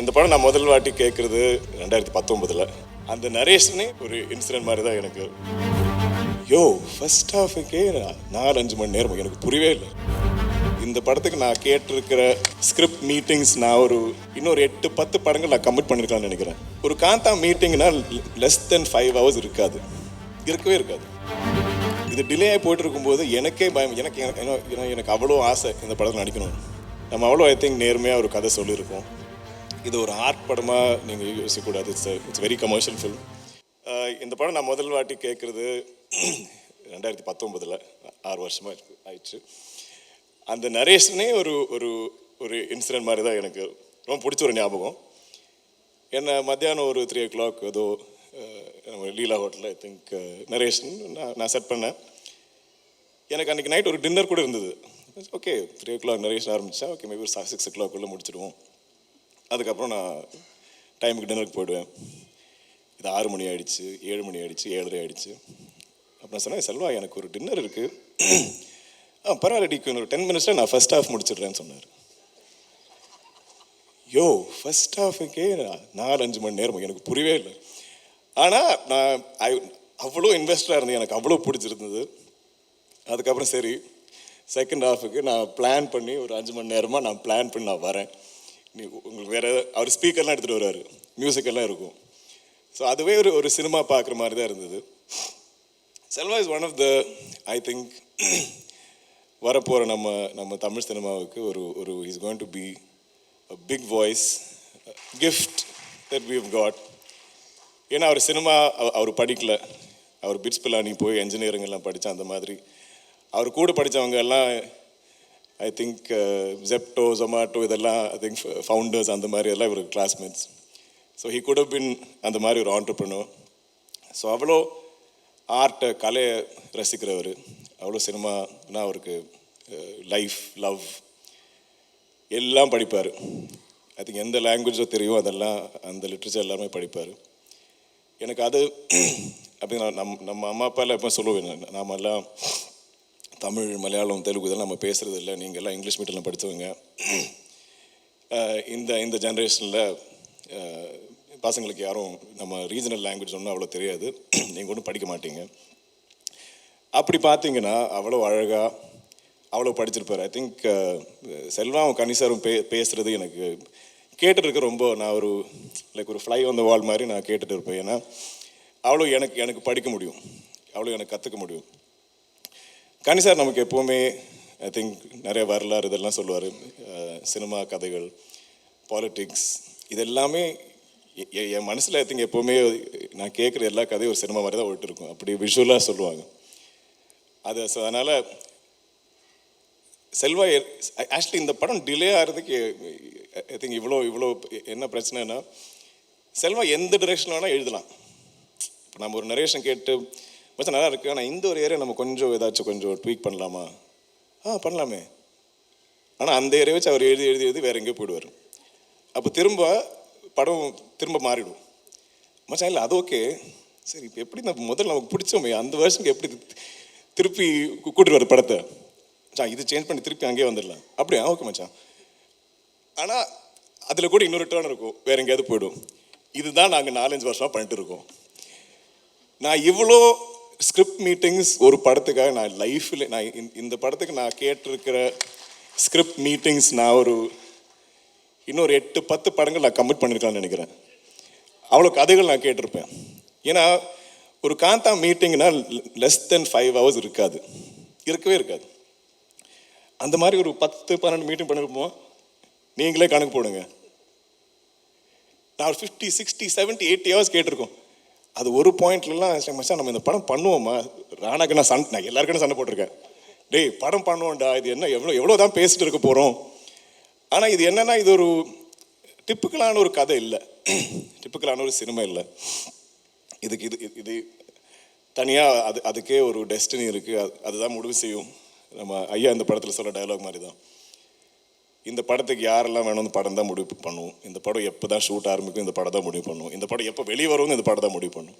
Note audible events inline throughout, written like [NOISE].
இந்த படம் நான் முதல் வாட்டி கேட்குறது ரெண்டாயிரத்தி பத்தொன்பதில். அந்த நரேஷனே ஒரு இன்சிடென்ட் மாதிரி தான் எனக்கு. யோ ஃபர்ஸ்ட் ஹாஃபுக்கே நாலு அஞ்சு மணி நேரம் எனக்கு புரியவே இல்லை. இந்த படத்துக்கு நான் கேட்டிருக்கிற ஸ்கிரிப்ட் மீட்டிங்ஸ் நான் ஒரு இன்னொரு எட்டு பத்து படங்கள் நான் கம்மிட் பண்ணியிருக்கலாம்னு நினைக்கிறேன். ஒரு காந்தா மீட்டிங்னா லெஸ் தென் ஃபைவ் ஹவர்ஸ் இருக்காது. இருக்கவே இருக்காது. இது டிலே ஆகி போயிட்டு இருக்கும்போது எனக்கே பயம். எனக்கு எனக்கு அவ்வளோ ஆசை இந்த படத்தில் நடிக்கணும் நம்ம அவ்வளோ ஐ திங்க் நேர்மையாக ஒரு கதை சொல்லியிருக்கோம். இது ஒரு ஆர்ட் படமாக நீங்கள் யோசிக்கக்கூடாது it's it's very commercial film இந்த படம் நான் முதல் வாட்டி கேட்குறது [CLEARS THROAT] ரெண்டாயிரத்தி பத்தொம்பதில் ஆறு வருஷமாக இருக்கு ஆயிடுச்சு. அந்த நரேஷனே ஒரு ஒரு ஒரு இன்சிடென்ட் மாதிரி தான் எனக்கு ரொம்ப பிடிச்ச ஒரு ஞாபகம். என்ன மத்தியானம் ஒரு த்ரீ ஓ கிளாக் ஏதோ uh, நம்ம லீலா ஹோட்டலில் ஐ திங்க் uh, நரேஷன் நான் நான் செட் பண்ணேன். எனக்கு அன்றைக்கி நைட் ஒரு டின்னர் கூட இருந்தது. Okay three o'clock narration ஆரம்பித்தா ஓகே மேபி ஒரு சிக்ஸ் ஓ கிளாக்குள்ளே முடிச்சிடுவோம். அதுக்கப்புறம் நான் டைமுக்கு டின்னருக்கு போயிடுவேன். இது ஆறு மணி ஆகிடுச்சு ஏழு மணி ஆகிடுச்சு ஏழரை ஆகிடுச்சு அப்புறம் சொன்னேன் செல்வா எனக்கு ஒரு டின்னர் இருக்குது ஆ பரவாயில்ல டிக்கு ஒரு டென் மினிட்ஸில் நான் ஃபர்ஸ்ட் ஹாஃப் முடிச்சிடுறேன்னு சொன்னார். யோ ஃபஸ்ட் ஹாஃபுக்கே நாலு அஞ்சு மணி நேரம்? எனக்கு புரியவே இல்லை. ஆனால் நான் ஐ அவ்வளோ இன்வெஸ்டாக இருந்தேன். எனக்கு அவ்வளோ பிடிச்சிருந்தது. அதுக்கப்புறம் சரி செகண்ட் ஹாஃபுக்கு நான் பிளான் பண்ணி ஒரு அஞ்சு மணி நேரமாக நான் பிளான் பண்ணி நான் வரேன். உங்களுக்கு வேறு அவர் ஸ்பீக்கர்லாம் எடுத்துகிட்டு வருவார். மியூசிக்கெல்லாம் இருக்கும். ஸோ அதுவே ஒரு ஒரு சினிமா பார்க்குற மாதிரி தான் இருந்தது. Selva is one of the I think வரப்போகிற நம்ம நம்ம தமிழ் சினிமாவுக்கு ஒரு ஒரு is going to be a big voice gift that we've got ஏன்னா அவர் சினிமா அவர் படிக்கல. அவர் பிட்ஸ் பிலானி போய் இன்ஜினியரிங் எல்லாம் படித்தா அந்த மாதிரி. அவர் கூட படித்தவங்க எல்லாம் ஐ திங்க் ஜெப்டோ ஜொமாட்டோ இதெல்லாம் ஐ திங்க் ஃபவுண்டர்ஸ் அந்த மாதிரி எல்லாம் இவர் classmates so he good been அந்த மாதிரி ஒரு ஆண்டர்பனோ ஸோ அவ்வளோ ஆர்ட்டை கலையை ரசிக்கிறவர். அவ்வளோ சினிமானா அவருக்கு uh, லைஃப் லவ் எல்லாம் படிப்பார். ஐ திங்க் எந்த லாங்குவேஜோ தெரியும் அதெல்லாம் அந்த லிட்ரேச்சர் எல்லாமே படிப்பார். எனக்கு அது [CLEARS THROAT] அப்படி நான் நம் நம்ம அம்மா அப்பாலாம் எப்போ சொல்லுவேன் நாமெல்லாம் தமிழ் மலையாளம் தெலுங்கு இதெல்லாம் நம்ம பேசுகிறது இல்லை. நீங்கள் எல்லாம் இங்கிலீஷ் மீடியமில் படித்தவங்க [CLEARS THROAT] இந்த இந்த ஜென்ரேஷனில் பசங்களுக்கு யாரும் நம்ம ரீஜனல் லாங்குவேஜ் ஒன்றும் அவ்வளோ தெரியாது. [CLEARS THROAT] நீங்கள் ஒன்றும் படிக்க மாட்டீங்க. அப்படி பார்த்தீங்கன்னா அவ்வளோ அழகாக அவ்வளோ படிச்சிருப்பார். ஐ திங்க் செல்வாவும் கனிசாரும் பே பேசுகிறது எனக்கு கேட்டுட்டு இருக்க ரொம்ப நான் ஒரு லைக் ஒரு ஃப்ளை வந்த வால் மாதிரி நான் கேட்டுட்டு இருப்பேன். ஏன்னா அவ்வளோ எனக்கு எனக்கு படிக்க முடியும். அவ்வளோ எனக்கு கற்றுக்க முடியும். கனிசார் நமக்கு எப்போவுமே ஐ திங்க் நிறைய வரலாறு இதெல்லாம் சொல்லுவார். சினிமா கதைகள் பாலிட்டிக்ஸ் இதெல்லாமே எ- எ- என் மனசில் ஐ திங்க் எப்போவுமே நான் கேட்குற எல்லா கதையும் ஒரு சினிமா மாதிரி தான் ஓட்டு இருக்கும் அப்படி விஷுவலாக சொல்லுவாங்க. அது ஸோ அதனால் செல்வா ஆக்சுவலி இந்த படம் டிலே ஆகிறதுக்கு ஐ திங்க் இவ்வளோ இவ்வளோ என்ன பிரச்சனைனா செல்வா எந்த டிரெக்ஷன் வேணால் எழுதலாம். இப்போ நம்ம ஒரு நரேஷன் கேட்டு மச்சான் நல்லா இருக்குது ஆனால் இந்த ஒரு ஏரியா நம்ம கொஞ்சம் ஏதாச்சும் கொஞ்சம் ட்வீக் பண்ணலாமா? ஆ பண்ணலாமே. ஆனால் அந்த ஏரியா வச்சு அவர் எழுதி எழுதி எழுதி வேற எங்கேயோ போயிடுவார். அப்போ திரும்ப படம் திரும்ப மாறிடும். மச்சான் இல்லை அது ஓகே சரி இப்போ எப்படி நம்ம முதல்ல நமக்கு பிடிச்சோமே அந்த வருஷத்துக்கு எப்படி திருப்பி கூ- கூட்டிட்டு வர படத்தை? மச்சான் இது சேஞ்ச் பண்ணி திருப்பி அங்கேயே வந்துடலாம். அப்படியா? ஓகே மச்சான். ஆனால் அதில் கூட இன்னொரு டேர்ன் இருக்கும். வேற எங்கேயாவது போயிடும். இதுதான் நாங்கள் நாலஞ்சு வருஷமாக பண்ணிட்டு இருக்கோம். நான் இவ்வளோ ஸ்கிரிப்ட் மீட்டிங்ஸ் ஒரு படத்துக்காக நான் லைஃப்பில் நான் இந்த- இந்த படத்துக்கு நான் கேட்டிருக்கிற ஸ்கிரிப்ட் மீட்டிங்ஸ் நான் ஒரு இன்னொரு எட்டு பத்து படங்கள் நான் கம்மிட் பண்ணியிருக்கலாம்னு நினைக்கிறேன். அவ்வளோ கதைகள் நான் கேட்டிருப்பேன். ஏன்னா ஒரு காந்தா மீட்டிங்னா லெஸ் தென் ஃபைவ் ஹவர்ஸ் இருக்காது. இருக்கவே இருக்காது. அந்த மாதிரி ஒரு பத்து பன்னெண்டு மீட்டிங் பண்ணிருப்போம். நீங்களே கணக்கு போடுங்க. நான் ஒரு fifty sixty seventy eighty hours கேட்டிருக்கோம். அது ஒரு பாயிண்ட்லலாம் மச்சான் நம்ம இந்த படம் பண்ணுவோமா? ராணாக்கு நான் சண்டை நான் எல்லாருக்கும் சண்டை போட்டிருக்கேன். டேய் படம் பண்ணுவோம்டா. இது என்ன எவ்வளோ எவ்வளோ தான் பேசிட்டு இருக்க போகிறோம் ஆனால் இது என்னன்னா இது ஒரு டிப்புக்கலான ஒரு கதை இல்லை. டிப்புக்கலான ஒரு சினிமா இல்லை. இதுக்கு இது இது- இது தனியாக அது அதுக்கே ஒரு டெஸ்டினி இருக்குது அது அதுதான் முடிவு செய்யும். நம்ம ஐயா இந்த படத்தில் சொல்ல டயலாக் மாதிரி தான் இந்த படத்துக்கு யாரெல்லாம் வேணும் இந்த படம் தான் முடிவு பண்ணுவோம். இந்த படம் எப்போ தான் ஷூட் ஆரம்பிக்கும் இந்த படம் தான் முடிவு பண்ணுவோம். இந்த படம் எப்போ வெளியே வரும்னு இந்த படம் தான் முடிவு பண்ணும்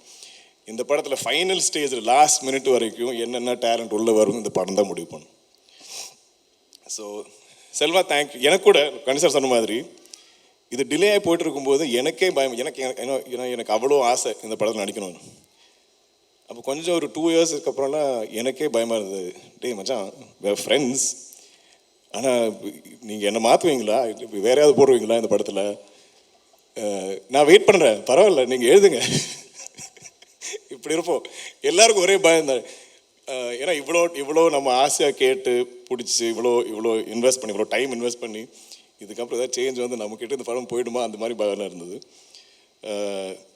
இந்த படத்தில் ஃபைனல் ஸ்டேஜில் லாஸ்ட் மினிட் வரைக்கும் என்னென்ன டேலண்ட் உள்ளே வரும் இந்த படம் தான் முடிவு பண்ணும் ஸோ செல்வா தேங்க்யூ எனக்கு கூட கணிசர் சொன்ன மாதிரி இது டிலே ஆகி போயிட்டு இருக்கும்போது எனக்கே பயம். எனக்கு ஏன்னா எனக்கு அவ்வளோ ஆசை இந்த படத்தில் நடிக்கணும்னு. அப்போ கொஞ்சம் ஒரு டூ இயர்ஸ்க்கு அப்புறம்லாம் எனக்கே பயமாக இருந்தது. டேய் மச்சான் ஃப்ரெண்ட்ஸ் ஆனால் நீங்கள் என்னை மாற்றுவீங்களா வேற யாராவது போடுவீங்களா இந்த படத்தில்? நான் வெயிட் பண்ணுறேன் பரவாயில்ல நீங்கள் எழுதுங்க. இப்படி இருப்போம். எல்லாருக்கும் ஒரே பயம் தான். ஏன்னா இவ்வளோ இவ்வளோ நம்ம ஆசையாக கேட்டு பிடிச்சி இவ்வளோ இவ்வளோ இன்வெஸ்ட் பண்ணி இவ்வளோ டைம் இன்வெஸ்ட் பண்ணி இதுக்கப்புறம் ஏதாவது சேஞ்ச் வந்து நம்மக்கிட்ட இந்த படம் போயிடுமா? அந்த மாதிரி பயம் இருந்தது.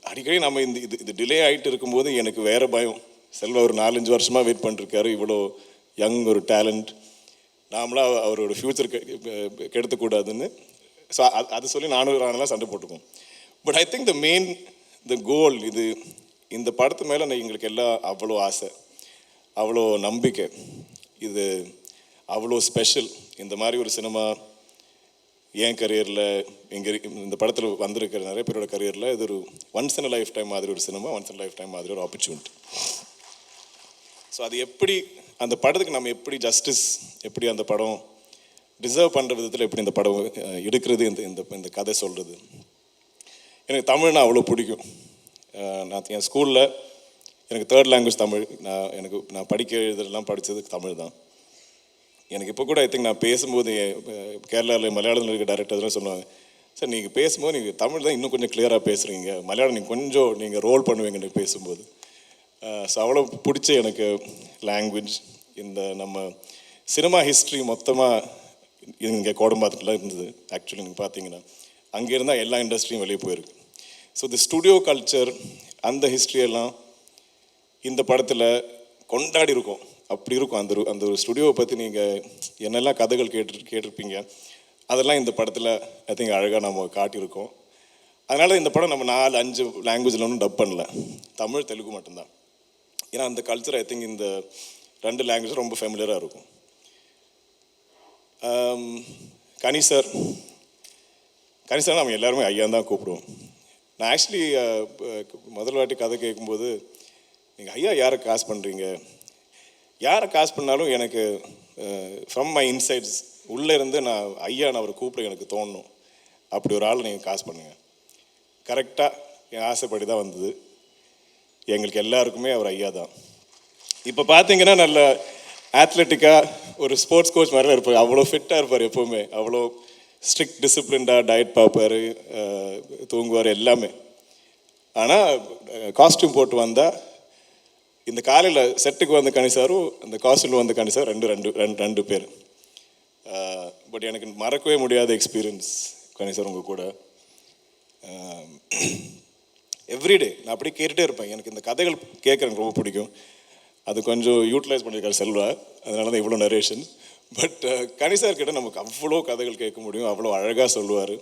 அடிக்கடி நம்ம இந்த இது இது டிலே ஆகிட்டு இருக்கும்போது எனக்கு வேறு பயம். செல்வா ஒரு நாலஞ்சு வருஷமாக வெயிட் பண்ணிருக்காரு. இவ்வளோ யங் ஒரு டேலண்ட் நாமளாக அவரோட ஃப்யூச்சர் கெடுத்துக்கூடாதுன்னு. ஸோ அது சொல்லி நானும் ராணெல்லாம் சண்டை போட்டுக்குவோம். But I think the main the goal இது இந்த படத்து மேலே எங்களுக்கு எல்லாம் அவ்வளோ ஆசை அவ்வளோ நம்பிக்கை. இது அவ்வளோ ஸ்பெஷல் இந்த மாதிரி ஒரு சினிமா என் கரியரில் எங்கே இந்த படத்தில் வந்திருக்கிற நிறைய பேரோட கரியரில் இது ஒரு ஒன்ஸ் இன் லைஃப் டைம் மாதிரி ஒரு cinema once in life time மாதிரி ஒரு ஆப்பர்ச்சுனிட்டி ஸோ அது எப்படி அந்த படத்துக்கு நம்ம எப்படி ஜஸ்டிஸ் எப்படி அந்த படம் டிசர்வ் பண்ணுற விதத்தில் எப்படி இந்த படம் எடுக்கிறது இந்த இந்த இந்த கதை சொல்கிறது எனக்கு தமிழ்னா அவ்வளோ பிடிக்கும். நான் என் ஸ்கூலில் எனக்கு தேர்ட் லாங்குவேஜ் தமிழ் நான் எனக்கு நான் படிக்க எழுதுறதெல்லாம் படித்தது தமிழ் தான். எனக்கு இப்போ கூட ஐ திங்க் நான் பேசும்போது கேரளாவில் மலையாளத்தில் இருக்க டேரக்டர்லாம் சொல்லுவாங்க சார் நீங்கள் பேசும்போது நீங்கள் தமிழ் தான் இன்னும் கொஞ்சம் கிளியராக பேசுகிறீங்க மலையாளம் நீங்கள் கொஞ்சம் நீங்கள் ரோல் பண்ணுவீங்க எனக்கு பேசும்போது. ஸோ அவ்வளோ பிடிச்ச எனக்கு லாங்குவேஜ் இந்த நம்ம சினிமா ஹிஸ்ட்ரி மொத்தமாக இங்கே கோடம்பாக்கத்தில் இருந்தது ஆக்சுவலி நீங்கள் பார்த்தீங்கன்னா அங்கே இருந்தால் எல்லா இண்டஸ்ட்ரியும் வெளியே போயிருக்கு. ஸோ இந்த ஸ்டுடியோ கல்ச்சர் அந்த ஹிஸ்ட்ரியெல்லாம் இந்த படத்தில் கொண்டாடி இருக்கும். அப்படி இருக்கும். அந்த ஒரு அந்த ஒரு ஸ்டுடியோவை பற்றி நீங்கள் என்னெல்லாம் கதைகள் கேட்டு கேட்டிருப்பீங்க அதெல்லாம் இந்த படத்தில் ஐ திங்க் அழகாக நம்ம காட்டியிருக்கோம். அதனால் இந்த படம் நம்ம நாலு அஞ்சு லாங்குவேஜில் ஒன்றும் டப் பண்ணல. தமிழ் தெலுங்கு மட்டும்தான். ஏன்னா அந்த கல்ச்சர் ஐ திங்க் இந்த ரெண்டு லாங்குவேஜ் ரொம்ப ஃபெமிலியராக இருக்கும். கனி சார் கனி சார் நம்ம எல்லாருமே ஐயான் தான் கூப்பிடுவோம். நான் ஆக்சுவலி முதல் வாட்டி கதை கேட்கும்போது நீங்கள் ஐயா யாரை காசு பண்ணுறீங்க யாரை காசு பண்ணாலும் எனக்கு ஃப்ரம் மை இன்சைட்ஸ் உள்ளே இருந்து நான் ஐயா நான் அவரை கூப்பிட எனக்கு தோணும். அப்படி ஒரு ஆள் நீங்கள் காசு பண்ணுங்க. கரெக்டாக என் ஆசைப்படி தான் வந்தது. எங்களுக்கு எல்லாருக்குமே அவர் ஐயா தான். இப்போ பார்த்தீங்கன்னா நல்ல ஆத்லெட்டிக்காக ஒரு ஸ்போர்ட்ஸ் கோச் மாதிரிலாம் இருப்பார். அவ்வளோ ஃபிட்டாக இருப்பார் எப்போவுமே. அவ்வளோ ஸ்ட்ரிக்ட் டிசிப்ளின்டாக டயட் பார்ப்பார் தூங்குவார் எல்லாமே. ஆனால் காஸ்ட்யூம் போட்டு வந்தால் இந்த காலையில் செட்டுக்கு வந்த கணிசாரும் இந்த காஸ்டியூமில் வந்த கணிசார் ரெண்டு ரெண்டு ரெண்டு ரெண்டு பேர். பட் எனக்கு மறக்கவே முடியாத எக்ஸ்பீரியன்ஸ் கணிசார் உங்கள் கூட. எவ்ரிடே நான் அப்படியே கேட்டுகிட்டே இருப்பேன். எனக்கு இந்த கதைகள் கேட்க எனக்கு ரொம்ப பிடிக்கும். அது கொஞ்சம் யூட்டிலைஸ் பண்ணியிருக்காரு செல்வா. அதனால தான் இவ்வளோ நரேஷன் பட் கனிசார் கிட்ட நமக்கு அவ்வளோ கதைகள் கேட்க முடியும். அவ்வளோ அழகாக சொல்லுவார்.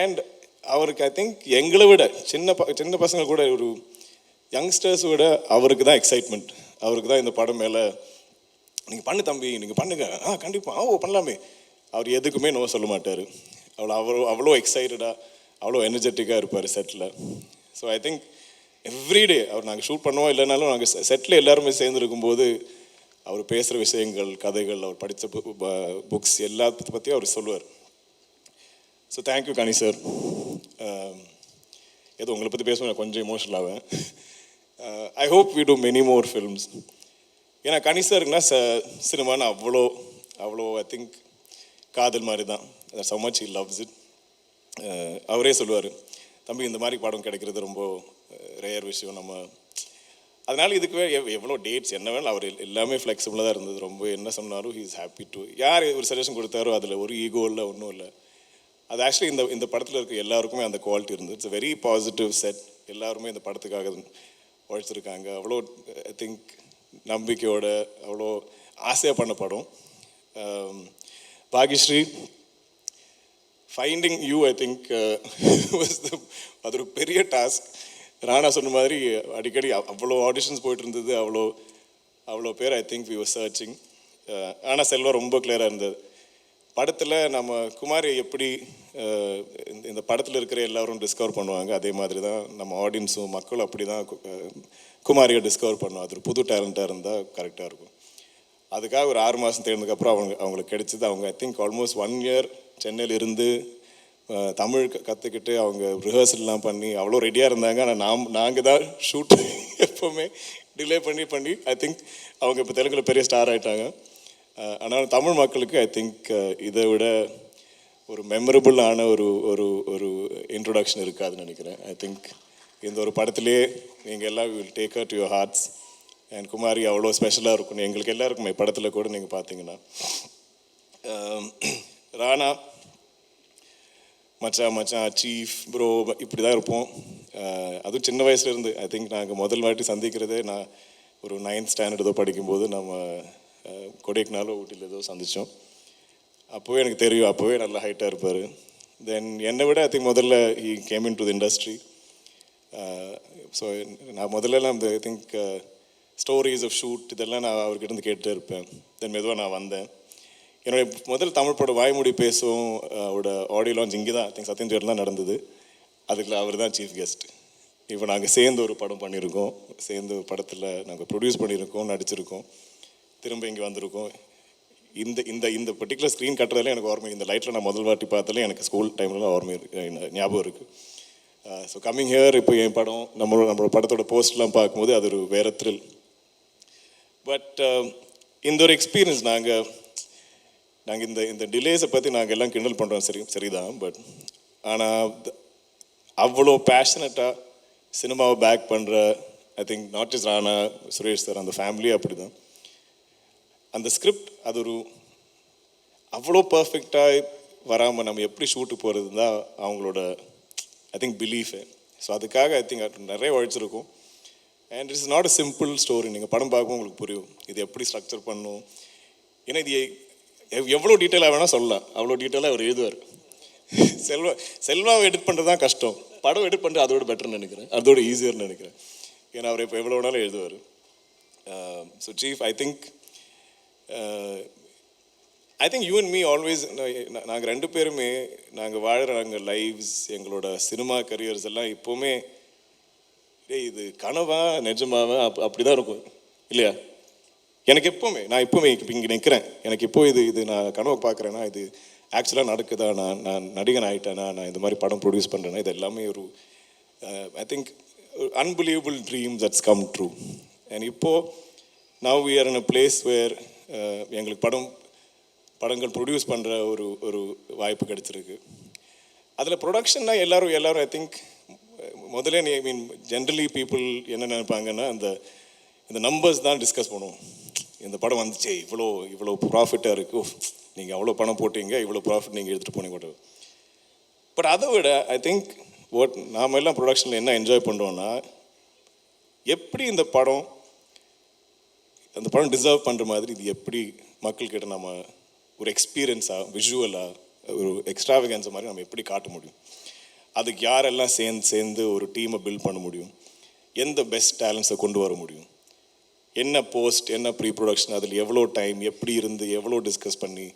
அண்ட் um, அவருக்கு ஐ திங்க் எங்களை விட சின்ன ப சின்ன பசங்க கூட ஒரு யங்ஸ்டர்ஸ் விட அவருக்கு தான் எக்ஸைட்மெண்ட் அவருக்கு தான் இந்த படம் மேலே நீங்கள் பண்ணு தம்பி நீங்கள் பண்ணுங்க. ஆ கண்டிப்பாக ஆ ஓ பண்ணலாமே. அவர் எதுக்குமே நோ சொல்ல மாட்டார். அவ்வளோ அவ்வளோ அவ்வளோ எக்ஸைட்டடாக அவ்வளோ எனர்ஜெட்டிக்காக இருப்பார் settle so I think every day அவர் நாங்கள் ஷூட் பண்ணுவோம் இல்லைனாலும் நாங்கள் செட்டில் எல்லாருமே சேர்ந்துருக்கும் போது அவர் பேசுகிற விஷயங்கள் கதைகள் அவர் படித்த புக்ஸ் எல்லாத்த பற்றியும் அவர் சொல்லுவார். ஸோ தேங்க்யூ கனி சார் ஏதோ உங்களை பற்றி பேசணும் நான் கொஞ்சம் இமோஷனல் ஆவேன். I hope we do many more films ஏன்னா கனி சாருக்குன்னா ச சினிமான்னு அவ்வளோ அவ்வளோ ஐ திங்க் காதல் மாதிரி தான் so much he loves it அவரே சொல்லுவார் தம்பி இந்த மாதிரி படம் கிடைக்கிறது ரொம்ப ரேயர் விஷயம். நம்ம அதனால் இதுக்கு எவ் எவ்வளோ டேட்ஸ் என்ன வேணும் அவர் எல்லாமே ஃப்ளெக்சிபிளாக தான் இருந்தது. ரொம்ப என்ன சொன்னாலும் ஹீ இஸ் ஹாப்பி டு யார் ஒரு சஜஷன் கொடுத்தாரோ அதில் ஒரு ஈகோ இல்லை ஒன்றும் இல்லை. அது ஆக்சுவலி இந்த இந்த படத்தில் இருக்க எல்லாருக்குமே அந்த குவாலிட்டி இருந்தது. இட்ஸ் வெரி பாசிட்டிவ் செட் எல்லாருமே இந்த படத்துக்காக உழைச்சிருக்காங்க. அவ்வளோ ஐ திங்க் நம்பிக்கையோட அவ்வளோ ஆசையாக பண்ண படம். Bhagyashri finding you I think அது ஒரு பெரிய டாஸ்க் ராணா சொன்ன மாதிரி அடிக்கடி அவ்வளோ ஆடிஷன்ஸ் போயிட்டு இருந்தது அவ்வளோ அவ்வளோ பேர் I think we were searching ஆனால் செல்வா ரொம்ப கிளியராக இருந்தது. படத்தில் நம்ம குமாரி எப்படி uh, இந்த இந்த படத்தில் இருக்கிற எல்லாரும் டிஸ்கவர் பண்ணுவாங்க அதே மாதிரி தான் நம்ம ஆடியன்ஸும் மக்களும் அப்படி தான் கு- uh, குமாரியை டிஸ்கவர் பண்ணுவோம் அது ஒரு புது டேலண்ட்டாக இருந்தால் கரெக்டாக இருக்கும். அதுக்காக ஒரு ஆறு மாதம் தேர்ந்ததுக்கப்புறம் அவங்க அவங்களுக்கு கிடைச்சது. அவங்க I think almost one year சென்னையில் இருந்து தமிழ் கற்றுக்கிட்டு அவங்க ரிஹர்சல்லாம் பண்ணி அவ்வளோ ரெடியாக இருந்தாங்க. ஆனால் நாம் நாங்கள் தான் ஷூட் எப்போவுமே டிலே பண்ணி பண்ணி ஐ திங்க் அவங்க இப்போ தெலுங்கில் பெரிய ஸ்டார் ஆயிட்டாங்க. ஆனால் தமிழ் மக்களுக்கு ஐ திங்க் இதை விட ஒரு மெமரபுளான ஒரு ஒரு ஒரு இன்ட்ரொடக்ஷன் இருக்காதுன்னு நினைக்கிறேன். ஐ திங்க் இந்த ஒரு படத்திலே நீங்கள் எல்லாம் will take out your hearts and Kumari அவ்வளோ ஸ்பெஷலாக இருக்கும். எங்களுக்கு எல்லாருக்குமே படத்தில் கூட நீங்கள் பார்த்தீங்கன்னா. ராணா மச்சான் மச்சான் சீஃப் ப்ரோ இப்படி தான் இருப்போம் அதுவும் சின்ன வயசுல இருந்து. ஐ திங்க் நாங்கள் முதல் வாட்டி சந்திக்கிறதே நான் ஒரு நைன்த் ஸ்டாண்டர்ட் ஏதோ படிக்கும்போது நம்ம அஹ், கொடைக்கானலோ ஊட்டியில் ஏதோ சந்தித்தோம் அப்போவே எனக்கு தெரியும் அப்போவே நல்லா ஹைட்டாக இருப்பார். தென் என்னை விட ஐ திங்க் முதல்ல he came in to the industry so நான் முதல்லலாம் இந்த I think stories of shoot இதெல்லாம் நான் அவர்கிட்ட இருந்து கேட்டுட்டே இருப்பேன். தென் மெதுவாக நான் வந்தேன். என்னுடைய முதல் தமிழ் படம் வாய்மொழி பேசும் அவரோட ஆடியோ லான்ச் இங்கே தான் திங்க் சத்யம் தான் நடந்தது. அதுக்கு அவர் தான் சீஃப் கெஸ்ட் இப்போ நாங்கள் சேர்ந்து ஒரு படம் பண்ணியிருக்கோம். சேர்ந்து ஒரு படத்தில் நாங்கள் ப்ரொடியூஸ் பண்ணியிருக்கோம் நடிச்சிருக்கோம். திரும்ப இங்கே வந்திருக்கோம். இந்த இந்த இந்த பர்டிகுலர் ஸ்க்ரீன் கட்டுறதுல எனக்கு ஓர்மை இந்த லைட்டில் நான் முதல் வாட்டி பார்த்தாலே எனக்கு ஸ்கூல் டைம்லலாம் ஓர்மை ஞாபகம் இருக்குது ஸோ கம்மிங் ஹியர் இப்போ என் படம் நம்மளோட நம்மளோட படத்தோட போஸ்ட்லாம் பார்க்கும்போது அது ஒரு வேற த்ரில் பட் இந்த ஒரு எக்ஸ்பீரியன்ஸ் நாங்கள் நாங்கள் இந்த இந்த டிலேஸை பற்றி நாங்கள் எல்லாம் கிண்டல் பண்ணுறோம் சரி சரிதான் பட் ஆனால் அவ்வளோ பேஷனட்டாக சினிமாவை பேக் பண்ணுற I think not just Rana Suresh sir அந்த ஃபேமிலியே அப்படி தான் அந்த ஸ்கிரிப்ட் அது ஒரு அவ்வளோ பர்ஃபெக்டாக வராமல் நம்ம எப்படி ஷூட்டு போகிறது தான் அவங்களோட ஐ திங்க் பிலீஃபு ஸோ அதுக்காக ஐ திங்க் நிறைய உழைச்சிருக்கும் and it's not a simple story நீங்கள் படம் பார்க்கவும் உங்களுக்கு புரியும். இது எப்படி ஸ்ட்ரக்சர் பண்ணும்? ஏன்னா இது எவ்வளோ டீட்டெயிலாக வேணால் சொல்லலாம். அவ்வளோ டீட்டெயிலாக அவர் எழுதுவார். செல்வா செல்வாவை எடிட் பண்ணுறது தான் கஷ்டம். படம் எடிட் பண்ணுறது அதோட பெட்டர்னு நினைக்கிறேன். அதோட ஈஸியர்னு நினைக்கிறேன். ஏன்னா அவர் இப்போ எவ்வளோ வேணாலும் எழுதுவார். So chief I think I think you and me always நாங்கள் ரெண்டு பேருமே நாங்கள் வாழ்கிற நாங்கள் லைவ்ஸ் எங்களோட சினிமா கரியர்ஸ் எல்லாம் இப்போவுமே இது கனவா நிஜமாவா அப் அப்படி தான் இருக்கும். இல்லையா? எனக்கு எப்போவுமே நான் எப்போவுமே இப்போ இங்கே நிற்கிறேன் எனக்கு இப்போ இது இது நான் கனவு பார்க்குறேன்னா இது ஆக்சுவலாக நடக்குதா நான் நான் நடிகன் ஆகிட்டேனா நான் இந்த மாதிரி படம் ப்ரொடியூஸ் பண்ணுறேன்னா இது எல்லாமே ஒரு I think unbelievable dream that's come true and இப்போது now we are in a place where எங்களுக்கு படம் படங்கள் ப்ரொடியூஸ் பண்ணுற ஒரு ஒரு வாய்ப்பு கிடச்சிருக்கு. அதில் ப்ரொடக்ஷன்னா எல்லோரும் எல்லோரும் ஐ திங்க் முதல்ல நீ ஐ மீன் ஜென்ரலி பீப்புள் என்ன நினைப்பாங்கன்னா அந்த இந்த நம்பர்ஸ் தான் டிஸ்கஸ் பண்ணுவோம். இந்த படம் வந்துச்சு. இவ்வளோ இவ்வளோ ப்ராஃபிட்டாக இருக்கும் நீங்கள் அவ்வளோ பணம் போட்டீங்க இவ்வளோ ப்ராஃபிட் நீங்கள் எடுத்துகிட்டு போனீங்க பட் அதை விட ஐ திங்க் வாட் நாம எல்லாம் ப்ரொடக்ஷனில் என்ன என்ஜாய் பண்ணுறோன்னா எப்படி இந்த படம் அந்த படம் டிசர்வ் பண்ணுற மாதிரி இது எப்படி மக்கள்கிட்ட நம்ம ஒரு எக்ஸ்பீரியன்ஸாக விஷுவலாக ஒரு எக்ஸ்ட்ராவிகன்ஸை மாதிரி நம்ம எப்படி காட்ட முடியும்? அதுக்கு யாரெல்லாம் சேர்ந்து சேர்ந்து ஒரு டீமை பில்ட் பண்ண முடியும்? எந்த பெஸ்ட் டேலண்ட்ஸை கொண்டு வர முடியும்? என்ன போஸ்ட் என்ன ப்ரீ ப்ரொடக்ஷன் அதில் எவ்வளோ டைம் எப்படி இருந்து எவ்வளோ டிஸ்கஸ் பண்ணி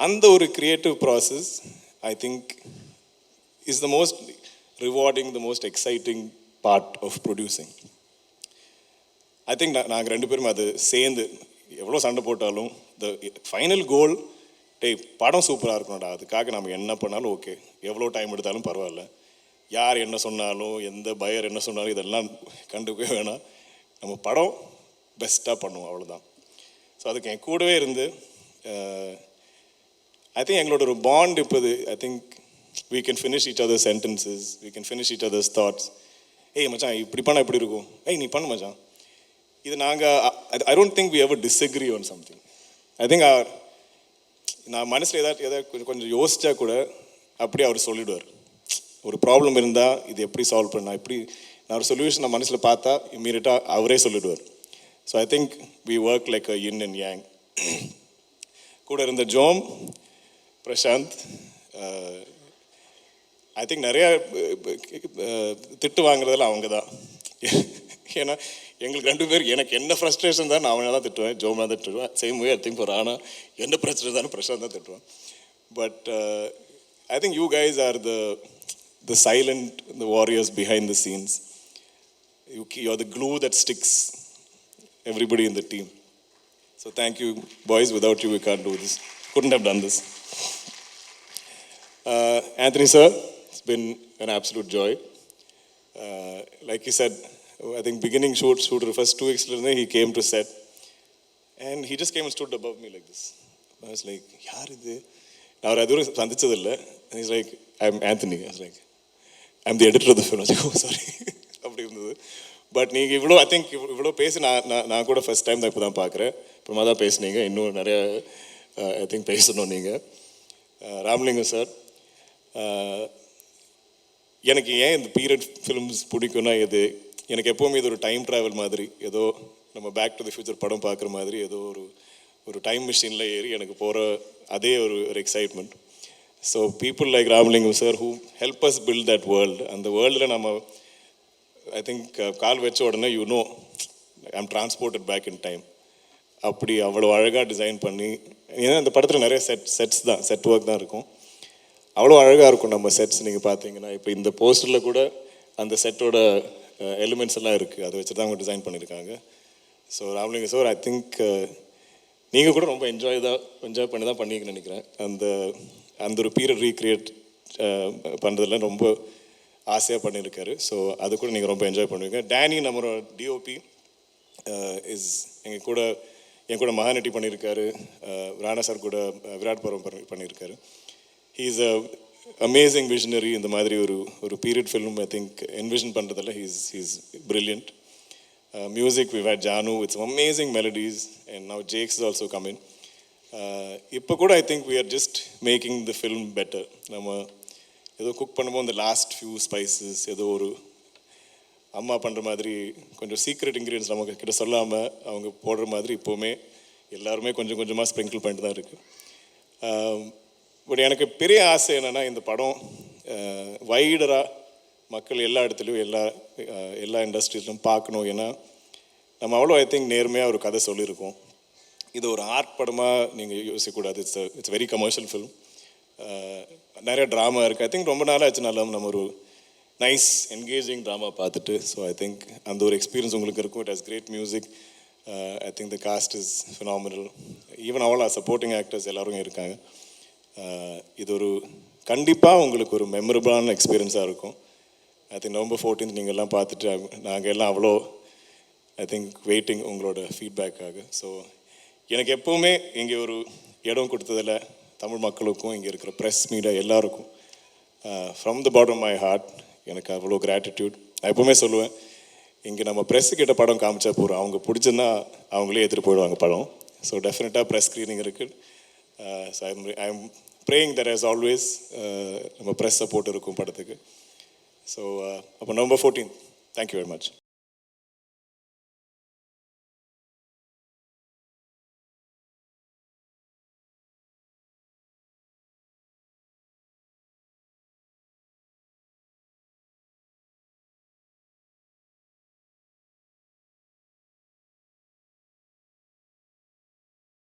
அந்த ஒரு creative process I think is the most rewarding the most exciting part of producing I think நாங்கள் ரெண்டு பேரும் அது சேர்ந்து எவ்வளோ சண்டை போட்டாலும் த ஃபைனல் கோல் டேய் படம் சூப்பராக இருக்கணும்டா அதுக்காக நம்ம என்ன பண்ணாலும் ஓகே எவ்வளோ டைம் எடுத்தாலும் பரவாயில்ல. யார் என்ன சொன்னாலும் எந்த பயர் என்ன சொன்னாலும் இதெல்லாம் கண்டுக்கவே வேணாம். நம்ம படம் பெஸ்ட்டாக பண்ணுவோம் அவ்வளோதான் ஸோ அதுக்கு என் கூடவே இருந்து ஐ திங்க் எங்களோட ஒரு பாண்ட் இப்போது I think we can finish each other sentences we can finish each others thoughts ஏய் மச்சான் இப்படி பண்ணால் எப்படி இருக்கும்? ஏய் நீ பண்ணு மச்சான். இது நாங்கள் I don't think we ever disagree on something I think நான் மனசில் ஏதாவது ஏதாவது கொஞ்சம் கொஞ்சம் யோசிச்சா கூட அப்படியே அவர் சொல்லிவிடுவார் ஒரு ப்ராப்ளம் இருந்தால் இது எப்படி சால்வ் பண்ணால் எப்படி நான் ஒரு சொல்யூஷன் நான் மனசில் பார்த்தா இம்மீடியட்டாக அவரே சொல்லிவிடுவார் so I think we work like a yin and yang கூட இருந்த ஜோம் பிரசாந்த் ஐ திங்க் நிறையா திட்டு வாங்குறதெல்லாம் அவங்க தான் [LAUGHS] ஏன்னா எங்களுக்கு ரெண்டு பேர் எனக்கு என்ன ஃப்ரஸ்ட்ரேஷன் தான் நான் அவனை தான் திட்டுவேன் ஜோம்னா தான் திட்டுவேன். Same way I think for ஆனா என்ன பிரச்சனை தான் பிரசாந்த் தான் திட்டுவேன். But I think you guys are the the silent the warriors behind the scenes you you are the glue that sticks everybody in the team. So thank you, boys. Without you, we can't do this. Couldn't have done this. Uh, Anthony, sir, it's been an absolute joy. Uh, like he said, I think beginning shoot, shoot the first two weeks, he came to set and he just came and stood above me like this. I was like, யார் இது நான் அவர் அதுவரை சந்திச்சதில்லை is like I am Anthony is like I am the editor of the film sorry [LAUGHS] அப்படி இருந்தது But நீங்கள் இவ்வளோ I think இவ்வளோ பேசி நான் நான் நான் கூட ஃபஸ்ட் டைம் தான் இப்போ தான் பார்க்குறேன். அப்புறமா தான் பேசுனீங்க. இன்னும் நிறைய uh, ஐ திங்க் பேசணும் நீங்கள் uh, ராமலிங்கம் சார் uh, எனக்கு ஏன் இந்த பீரியட் ஃபிலிம்ஸ் பிடிக்கும்னா இது எனக்கு எப்போவுமே இது ஒரு டைம் ட்ராவல் மாதிரி. ஏதோ நம்ம பேக் டு தி ஃபியூச்சர் படம் பார்க்குற மாதிரி ஏதோ ஒரு ஒரு டைம் மிஷினில் ஏறி எனக்கு போகிற அதே ஒரு ஒரு excitement so people like Ramalingam sir who help us build that world அந்த வேர்ல்டில் நம்ம ஐ திங்க் uh, கால் வச்ச உடனே you know I transported back in time அப்படி அவ்வளோ அழகாக டிசைன் பண்ணி ஏன்னா இந்த படத்தில் நிறைய செட் செட்ஸ் தான் செட் ஒர்க் தான் இருக்கும். அவ்வளோ அழகாக இருக்கும் நம்ம செட்ஸ் நீங்கள் பார்த்தீங்கன்னா இப்போ இந்த போஸ்டரில் கூட அந்த செட்டோட எலிமெண்ட்ஸ் uh, எல்லாம் இருக்குது அதை வச்சு தான் அவங்க டிசைன் பண்ணியிருக்காங்க. So Ramalinga sir I think நீங்கள் கூட ரொம்ப என்ஜாய் தான் என்ஜாய் பண்ணி தான் பண்ணிக்கன்னு நினைக்கிறேன். அந்த அந்த ஒரு பீரியட் ரீக்ரியேட் பண்ணுறதுல ரொம்ப ஆசையாக பண்ணியிருக்காரு. ஸோ அது கூட நீங்கள் ரொம்ப என்ஜாய் பண்ணுவீங்க. டேனி நம்மளோட டிஓபி இஸ் எங்கள் கூட என் கூட மகாநட்டி பண்ணியிருக்காரு. Uh, ராணா சார் கூட uh, விராட் பருவம் பண்ணி பண்ணியிருக்காரு. He is a amazing visionary இந்த மாதிரி ஒரு ஒரு period film I think envision பண்ணுறதில் he's he's brilliant music we we'd Jaanu it's amazing melodies and now Jakes is also in இப்போ கூட I think we are just making the film better நம்ம ஏதோ cook பண்ணும்போது இந்த last few spices ஏதோ ஒரு அம்மா பண்ணுற மாதிரி கொஞ்சம் சீக்ரெட் இன்க்ரீடியன்ஸ் நமக்கு கிட்ட சொல்லாமல் அவங்க போடுற மாதிரி இப்போவுமே எல்லாருமே கொஞ்சம் கொஞ்சமாக ஸ்ப்ரிங்கிள் பண்ணிட்டு தான் இருக்குது பட் எனக்கு பெரிய ஆசை என்னென்னா இந்த படம் வைடராக மக்கள் எல்லா இடத்துலையும் எல்லா எல்லா இண்டஸ்ட்ரீஸ்லையும் பார்க்கணும். ஏன்னா நம்ம அவ்வளோ ஐ திங்க் நேர்மையாக ஒரு கதை சொல்லியிருக்கோம். இது ஒரு ஆர்ட் படமாக நீங்கள் யோசிக்கக்கூடாது. It's it's very commercial film நிறைய ட்ராமா இருக்குது ஐ திங்க் ரொம்ப நாளாக ஆச்சு நல்லா நம்ம ஒரு நைஸ் என்கேஜிங் ட்ராமா பார்த்துட்டு. ஸோ ஐ திங்க் அந்த ஒரு எக்ஸ்பீரியன்ஸ் உங்களுக்கு இருக்கும். It has great music I think the cast is phenomenal even அவ்வளோ சப்போர்ட்டிங் ஆக்டர்ஸ் எல்லோரும் இருக்காங்க. Uh, இது ஒரு கண்டிப்பாக உங்களுக்கு ஒரு மெமரபிளான எக்ஸ்பீரியன்ஸாக இருக்கும். ஐ திங்க் நவம்பர் ஃபோர்டீன்த் நீங்கள்லாம் பார்த்துட்டு நாங்கள் எல்லாம் அவ்வளோ ஐ திங்க் வெயிட்டிங் உங்களோட ஃபீட்பேக்காக ஸோ எனக்கு எப்போவுமே இங்கே ஒரு இடம் கொடுத்ததில் தமிழ் மக்களுக்கும் இங்கே இருக்கிற ப்ரெஸ் மீடியா எல்லாருக்கும் from the bottom my heart எனக்கு அவ்வளோ கிராட்டிடியூட் நான் எப்போவுமே சொல்லுவேன் இங்கே நம்ம ப்ரெஸ் கிட்ட படம் காமிச்சா போகிறோம் அவங்க பிடிச்சிருந்தா அவங்களே எடுத்துகிட்டு போயிடுவாங்க படம். ஸோ டெஃபினட்டாக ப்ரெஸ் ஸ்க்ரீனிங் இருக்குது so I'm I am praying that as always நம்ம ப்ரெஸ் சப்போர்ட் இருக்கும் படத்துக்கு. ஸோ அப்போ November fourteen thank you very much